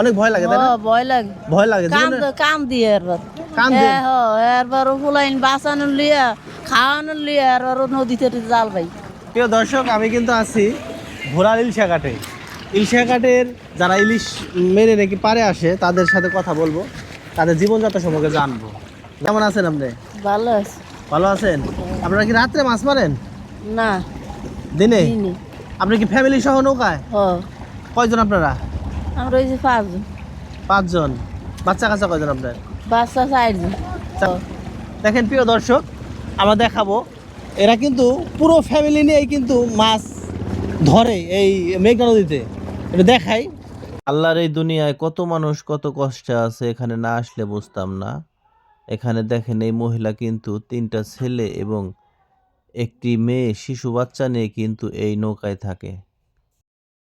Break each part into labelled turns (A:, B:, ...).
A: অনেক ভয় লাগে তাই না?
B: ভয় লাগে।
A: ভয় লাগে
B: কাম কাম দিয়ে এরবার
A: কাম দিয়ে?
B: হ্যাঁ, এরবার ফুলাইন বাঁচানোর লিয়া খাওয়ানোর লিয়া এরবার নদীতে জাল ভাই।
A: প্রিয় দর্শক আমি কিন্তু আছি ঘোড়ার ইলশা ঘাটে। ইলশা ঘাটের যারা ইলিশ মেরে নাকি পারে আসে তাদের সাথে কথা বলব। তাদের জীবনযাত্রা সম্পর্কে জানব। কেমন আছেন আপনি?
B: ভালো আছে।
A: ভালো আছেন? আপনারা কি রাত্রে মাছ মারেন?
B: না।
A: দিনে? আপনি কি ফ্যামিলি সহ নৌকায়? কয়জন আপনারা?
B: আমরা ওই যে পাঁচজন।
A: পাঁচজন। বাচ্চা কাচ্চা কয়জন আপনার?
B: বাচ্চা চারজন
A: দেখেন প্রিয় দর্শক আমরা দেখাবো। এরা কিন্তু পুরো ফ্যামিলি নিয়েই কিন্তু মাছ ধরে এই মেঘনা নদীতে। এটা দেখাই। আল্লাহর এই দুনিয়ায় কত মানুষ কত কষ্টে আছে এখানে না আসলে বুঝতাম না। এখানে দেখেন এই মহিলা কিন্তু তিনটা ছেলে এবং একটি মেয়ে শিশু বাচ্চা নিয়ে কিন্তু এই নৌকায় থাকে।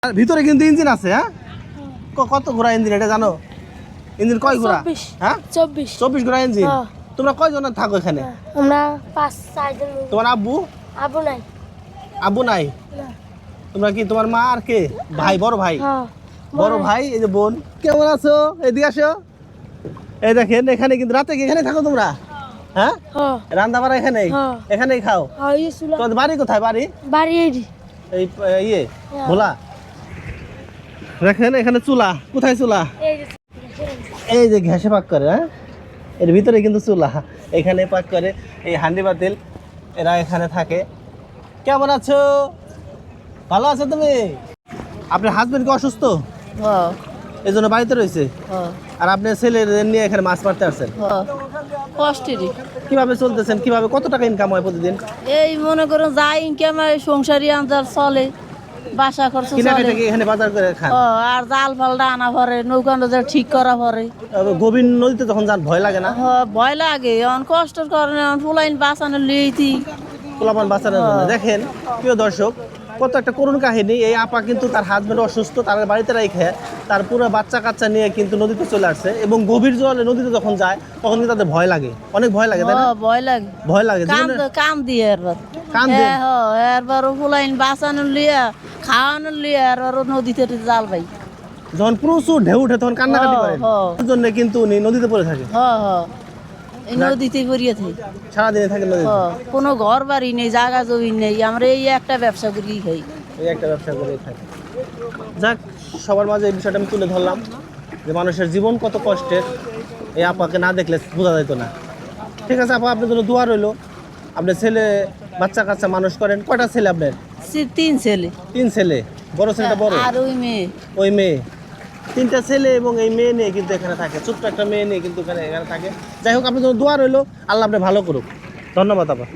A: ভিতরে কিন্তু ইঞ্জিন আছে হ্যাঁ? কত ঘোড়া ইঞ্জিন এটা জানো? ইঞ্জিন কয়
C: চব্বিশ।
A: হ্যাঁ?
C: চব্বিশ।
A: চব্বিশ ঘোড়া ইঞ্জিন?
C: হ্যাঁ।
A: তোমরা কয়জন থাকো এখানে?
C: আমরা পাঁচ চারজন
A: তোমার আব্বু?
C: আবু নাই।
A: আব্বু নাই? তোমরা কি তোমার মা আর কে? ভাই বড় ভাই?
C: হ্যাঁ
A: বড় ভাই। এই যে বোন। কেমন আছো? এদিকে আসো। এই দেখেন এখানে কিন্তু রাতে কি এখানে থাকো তোমরা? হ্যাঁ?
C: হ্যাঁ।
A: রান্না বাড়া
C: এখানে।
A: এখানেই খাও? তোমাদের বাড়ি কোথায় বাড়ি?
C: বাড়ি
A: এই ইয়ে। ভোলা? দেখেন এখানে চুলা। কোথায় চুলা?
C: এই যে
A: ঘেসে পাক করে হ্যাঁ? এর ভিতরে কিন্তু চুলা। এখানে পাক করে এই হান্ডি বাতিল এরা এখানে থাকে। কেমন আছো? ভালো আছো তুমি? আপনার হাজবেন্ড কি অসুস্থ? এই জন্য বাড়িতে রয়েছে? আর আপনি ছেলেদের নিয়ে এখানে মাছ মারতে আসছেন?
B: কষ্টেরই
A: কীভাবে চলতেছেন? কীভাবে কত টাকা ইনকাম হয় প্রতিদিন?
B: এই মনে করুন যা ইনকাম হয় সংসারী আন্দার চলে। বাসা খরচ
A: এখানে বাজার করে খান?
B: ও, আর জাল ফালটা আনা পরে নৌকা নৌকা ঠিক করা পরে
A: গভীর নদীতে যখন যান ভয় লাগে না?
B: ভয় লাগে। অন কষ্টের কারণে অন ফুলাইন বাঁচানো লিয়েছি
A: পোলাপান বাঁচানোর জন্য। দেখেন প্রিয় দর্শক কত একটা করুণ কাহিনী। এই আপা কিন্তু তার হাজবেন্ড অসুস্থ তার বাড়িতে রেখে তার পুরো বাচ্চা কাচ্চা নিয়ে কিন্তু নদীতে চলে আসছে এবং গভীর জলে নদীতে যখন যায় তখন কিন্তু তাদের ভয় লাগে। অনেক ভয় লাগে
B: ভয় লাগে।
A: ভয় লাগে।
B: কাম দিয়ে এরবার
A: কাম দিয়ে?
B: হ্যাঁ এরবার ফুলাইন বাঁচানোর লিয়া খাওয়ানোর লিয়া এরবার নদীতে জাল ভাই।
A: যখন প্রচুর ঢেউ উঠে তখন কান্নাকাটি
B: হ্যাঁ, হ্যাঁ।
A: জন্য কিন্তু উনি নদীতে পড়ে থাকে।
B: হ হ। এই নদীতে পড়িয়ে থাকি।
A: সারাদিনে থাকে নদীতে।
B: কোনো ঘর বাড়ি নেই জায়গা জমি নেই আমরা এই একটা ব্যবসা করি খাই
A: এই একটা ব্যবসা করে থাকি। যাক সবার মাঝে এই বিষয়টা আমি তুলে ধরলাম যে মানুষের জীবন কত কষ্টের এই আপাকে না দেখলে বোঝা যেত না। ঠিক আছে আপা আপনার জন্য দোয়া রইল। আপনার ছেলে বাচ্চা কাচ্চা মানুষ করেন। কয়টা ছেলে আপনার?
B: তিন ছেলে।
A: তিন ছেলে। বড় ছেলেটা বড়?
B: আর ওই মেয়ে।
A: ওই মেয়ে। তিনটা ছেলে এবং এই মেয়ে নিয়ে কিন্তু এখানে থাকে। ছোট্ট একটা মেয়ে নিয়ে কিন্তু এখানে এখানে থাকে। যাই হোক আপনার জন্য দোয়া রইল। আল্লাহ আপনি ভালো করুক। ধন্যবাদ আপা।